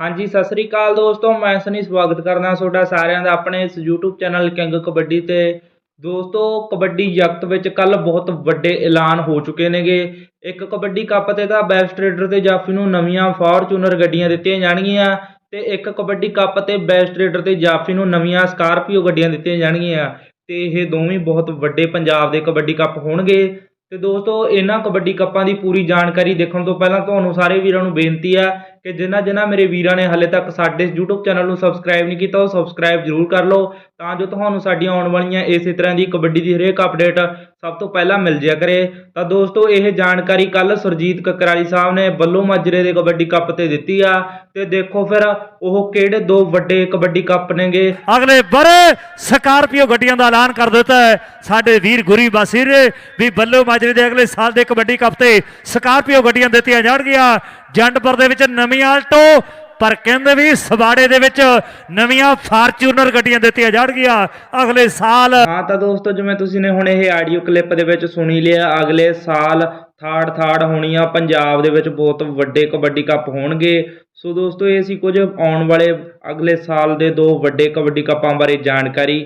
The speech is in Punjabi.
ਹਾਂਜੀ, ਸਤਿ ਸ੍ਰੀ ਅਕਾਲ ਦੋਸਤੋ, ਮੈਂ ਸਨੀ ਸਵਾਗਤ ਕਰਦਾ ਤੁਹਾਡਾ ਸਾਰਿਆਂ ਦਾ ਆਪਣੇ ਇਸ YouTube ਚੈਨਲ ਕਿੰਗ ਕਬੱਡੀ ਤੇ। ਦੋਸਤੋ, ਕਬੱਡੀ ਜਗਤ ਵਿੱਚ ਕੱਲ ਬਹੁਤ ਵੱਡੇ ਐਲਾਨ ਹੋ ਚੁੱਕੇ ਨੇਗੇ। ਇੱਕ ਕਬੱਡੀ ਕੱਪ ਤੇ ਤਾਂ ਬੈਸਟ ਰੇਡਰ ਤੇ ਜਾਫੀ ਨੂੰ ਨਵੀਆਂ ਫਾਰਚੂਨਰ ਗੱਡੀਆਂ ਦਿੱਤੀਆਂ ਜਾਣਗੀਆਂ ਤੇ ਇੱਕ ਕਬੱਡੀ ਕੱਪ ਤੇ ਬੈਸਟ ਰੇਡਰ ਤੇ ਜਾਫੀ ਨੂੰ ਨਵੀਆਂ ਸਕਾਰਪੀਓ ਗੱਡੀਆਂ ਦਿੱਤੀਆਂ ਜਾਣਗੀਆਂ ਤੇ ਇਹ ਦੋਵੇਂ ਬਹੁਤ ਵੱਡੇ ਪੰਜਾਬ ਦੇ ਕਬੱਡੀ ਕੱਪ ਹੋਣਗੇ। ਤੇ ਦੋਸਤੋ, ਇਹਨਾਂ ਕਬੱਡੀ ਕੱਪਾਂ ਦੀ ਪੂਰੀ ਜਾਣਕਾਰੀ ਦੇਖਣ ਤੋਂ ਪਹਿਲਾਂ ਤੁਹਾਨੂੰ ਸਾਰੇ ਵੀਰਾਂ ਨੂੰ ਬੇਨਤੀ ਆ ਕਿ ਜਿਨ੍ਹਾਂ ਜਿਨ੍ਹਾਂ ਮੇਰੇ ਵੀਰਾਂ ਨੇ ਹਲੇ ਤੱਕ ਸਾਡੇ YouTube ਚੈਨਲ ਨੂੰ ਸਬਸਕ੍ਰਾਈਬ ਨਹੀਂ ਕੀਤਾ, ਉਹ ਸਬਸਕ੍ਰਾਈਬ ਜ਼ਰੂਰ ਕਰ ਲਓ। ਤਾਂ ਜੋ ਤੁਹਾਨੂੰ ਸਾਡੀਆਂ ਆਉਣ ਵਾਲੀਆਂ ਇਸੇ ਤਰ੍ਹਾਂ ਦੀ ਕਬੱਡੀ ਦੀ ਹਰੇਕ ਅਪਡੇਟ ਸਭ ਤੋਂ ਪਹਿਲਾਂ ਮਿਲ ਜਿਆ ਕਰੇ। ਤਾਂ ਦੋਸਤੋ, ਇਹ ਜਾਣਕਾਰੀ ਕੱਲ ਸੁਰਜੀਤ ਕਕਰਾਲੀ ਸਾਹਿਬ ਨੇ ਬੱਲੋ ਮਾਜਰੇ ਦੇ ਕਬੱਡੀ ਕੱਪ ਤੇ ਦਿੱਤੀ ਆ। ਤੇ ਦੇਖੋ ਫਿਰ, ਉਹ ਕਿਹੜੇ ਦੋ ਵੱਡੇ ਕਬੱਡੀ ਕੱਪ ਨੇਗੇ। ਅਗਲੇ ਬਰੇ ਸਕਾਰਪੀਓ ਗੱਡੀਆਂ ਦਾ ਐਲਾਨ ਕਰ ਦਿੱਤਾ ਹੈ। ਸਾਡੇ ਵੀਰ ਗੁਰੀ ਬਾਸੀਰ ਵੀ ਬੱਲੋ ਮਾਜਰੇ ਦੇ ਅਗਲੇ ਸਾਲ ਦੇ ਕਬੱਡੀ ਕੱਪ ਤੇ ਸਕਾਰਪੀਓ ਗੱਡੀਆਂ ਦਿੱਤੀਆਂ ਜਾਣਗੀਆਂ। ਜੰਡਪੁਰ ਦੇ ਵਿੱਚ ਨਵੀਂ ਆਲਟੋ ਪਰ ਕਹਿੰਦੇ ਵੀ ਸਵਾੜੇ ਦੇ ਵਿੱਚ ਨਵੀਆਂ ਫਾਰਚੂਨਰ ਗੱਡੀਆਂ ਦਿੱਤੀਆਂ ਜਾਣਗੀਆਂ। ਅਗਲੇ ਸਾਲ ਹਾਂ ਤਾਂ ਦੋਸਤੋ, ਜਿਵੇਂ ਤੁਸੀਂ ਨੇ ਹੁਣ ਇਹ ਆਡੀਓ ਕਲਿੱਪ ਦੇ ਵਿੱਚ ਸੁਣੀ ਲਿਆ, ਅਗਲੇ ਸਾਲ ਥਾੜ ਥਾੜ ਹੋਣੀ ਆ ਪੰਜਾਬ ਦੇ ਵਿੱਚ ਬਹੁਤ ਵੱਡੇ ਕਬੱਡੀ ਕੱਪ ਹੋਣਗੇ। ਸੋ ਦੋਸਤੋ, ਇਹ ਸੀ ਕੁਝ ਆਉਣ ਵਾਲੇ ਅਗਲੇ ਸਾਲ ਦੇ ਦੋ ਵੱਡੇ ਕਬੱਡੀ ਕੱਪਾਂ ਬਾਰੇ ਜਾਣਕਾਰੀ।